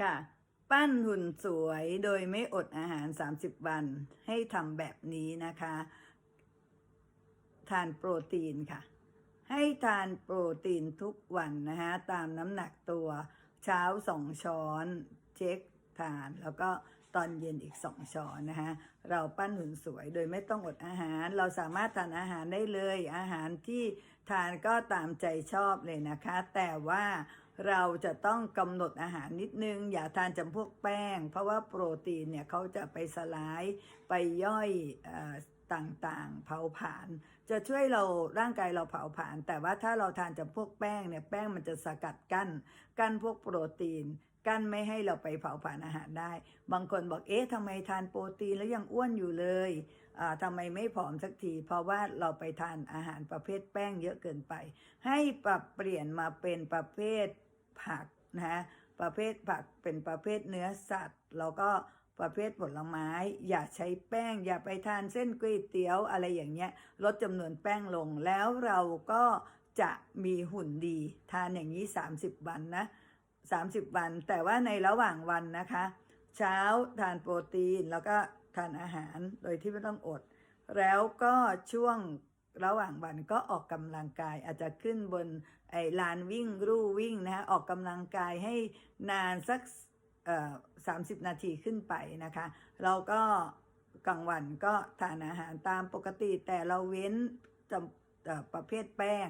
ค่ะ ปั้นหุ่นสวยโดยไม่อดอาหาร 30 วัน ให้ทำแบบนี้นะคะ ทานโปรตีนค่ะ ให้ทานโปรตีนทุกวันนะคะตามน้ำหนักตัวเช้าสองช้อนเช็คทานแล้วก็ตอนเย็นอีกสองช้อนนะคะเราปั้นหุ่นสวยโดยไม่ต้องอดอาหาร เราสามารถทานอาหารได้เลย อาหารที่ทานก็ตามใจชอบเลยนะคะ แต่ว่า เราจะต้องกำหนดอาหารนิดนึง อย่าทานจำพวกแป้ง เพราะว่าโปรตีนเนี่ยเขาจะไปสลายไปย่อยอ ต่างๆ เผาผลาญจะช่วยเราร่างกายเราเผาผลาญแต่ว่าถ้าเราทานจากพวกแป้งเนี่ยแป้งมันจะสกัดกั้น กั้นพวกโปรตีน กั้นไม่ให้เราไปเผาผลาญอาหารได้ บางคนบอกเอ๊ะทำไมทานโปรตีนแล้วยังอ้วนอยู่เลยอ่าทำไมไม่ผอมสักที เพราะว่าเราไปทานอาหารประเภทแป้งเยอะเกินไป ให้ปรับเปลี่ยนมาเป็นประเภทผักนะฮะประเภทผักเป็นประเภทเนื้อสัตว์แล้วก็ ประเภทผลไม้ อย่าใช้แป้ง อย่าไปทานเส้นก๋วยเตี๋ยวอะไรอย่างเงี้ยลดจำนวนแป้งลงแล้วเราก็จะมีหุ่นดี ทานอย่างนี้ 30 วันนะ 30 วัน แต่ว่าในระหว่างวันนะคะ เช้าทานโปรตีนแล้วก็ทานอาหารโดยที่ไม่ต้องอด แล้วก็ช่วงระหว่างวันก็ออกกำลังกายอาจจะขึ้นบนไอ้ลานวิ่ง รู่วิ่งนะฮะออกกำลังกายให้นานสัก สามสิบนาทีขึ้นไปนะคะแล้วก็กลางวันก็ทานอาหารตามปกติแต่เราเว้นจำประเภทแป้ง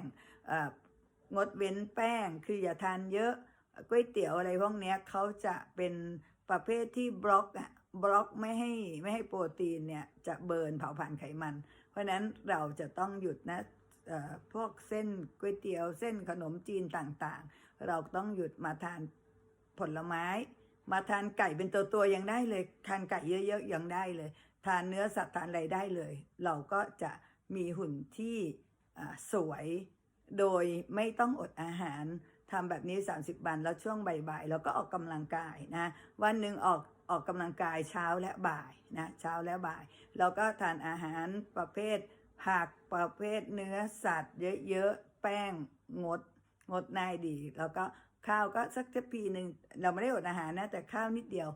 งดเว้นแป้งคืออย่าทานเยอะก๋วยเตี๋ยวอะไรพวกนี้เขาจะเป็นประเภทที่บล็อกอะบล็อกไม่ให้ไม่ให้โปรตีนเนี่ยจะเบิร์นเผาผลาญไขมัน เพราะนั้นเราจะต้องหยุดนะพวกเส้นก๋วยเตี๋ยวเส้นขนมจีนต่างๆ เราต้องหยุดมาทานผลไม้ มาทานไก่เป็นตัวๆยังได้เลย ทานไก่เยอะๆยังได้เลย ทานเนื้อสัตว์ทานอะไรได้เลย เราก็จะมีหุ่นที่สวยโดยไม่ต้องอดอาหารทำแบบนี้ 30 วันแล้วช่วงบ่ายๆเราก็ออกกำลังกายนะวันหนึ่งออกออกกำลังกายเช้าและบ่ายนะเช้าและบ่ายแล้วก็ทานอาหารประเภทผักประเภทเนื้อสัตว์ เยอะๆแป้งงดงดได้ดี แล้วก็ ข้าวก็สักจะปีหนึ่งเราไม่ได้อดอาหารนะ แต่ข้าวนิดเดียว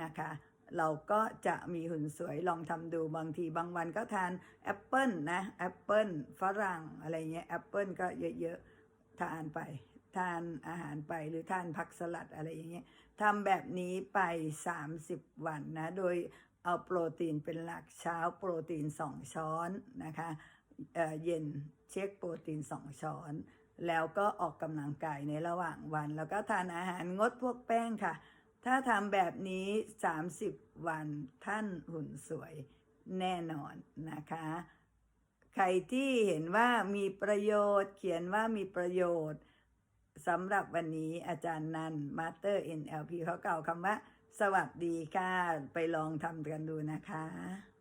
นะคะ เราก็จะมีหุ่นสวยลองทำดูบางทีบางวันก็ทานแอปเปิลนะแอปเปิลฝรั่งอะไรเงี้ยแอปเปิลก็เยอะๆทานไป ทานอาหารไปหรือทานผักสลัดอะไรอย่างเงี้ยทำแบบนี้ไป 30 วันนะ โดยเอาโปรตีนเป็นหลักเช้าโปรตีน 2 ช้อนนะคะเเย็นเช็คโปรตีน 2 ช้อน แล้วก็ออกกำลังกายในระหว่างวัน แล้วก็ทานอาหารงดพวกแป้งค่ะ ถ้าทำแบบนี้ 30 วันท่านหุ่นสวยแน่นอนนะคะ ใครที่เห็นว่ามีประโยชน์ เขียนว่ามีประโยชน์สำหรับวันนี้อาจารย์นันมาสเตอร์ NLP เขาเก่าคำว่า สวัสดีค่ะ ไปลองทำกันดูนะคะ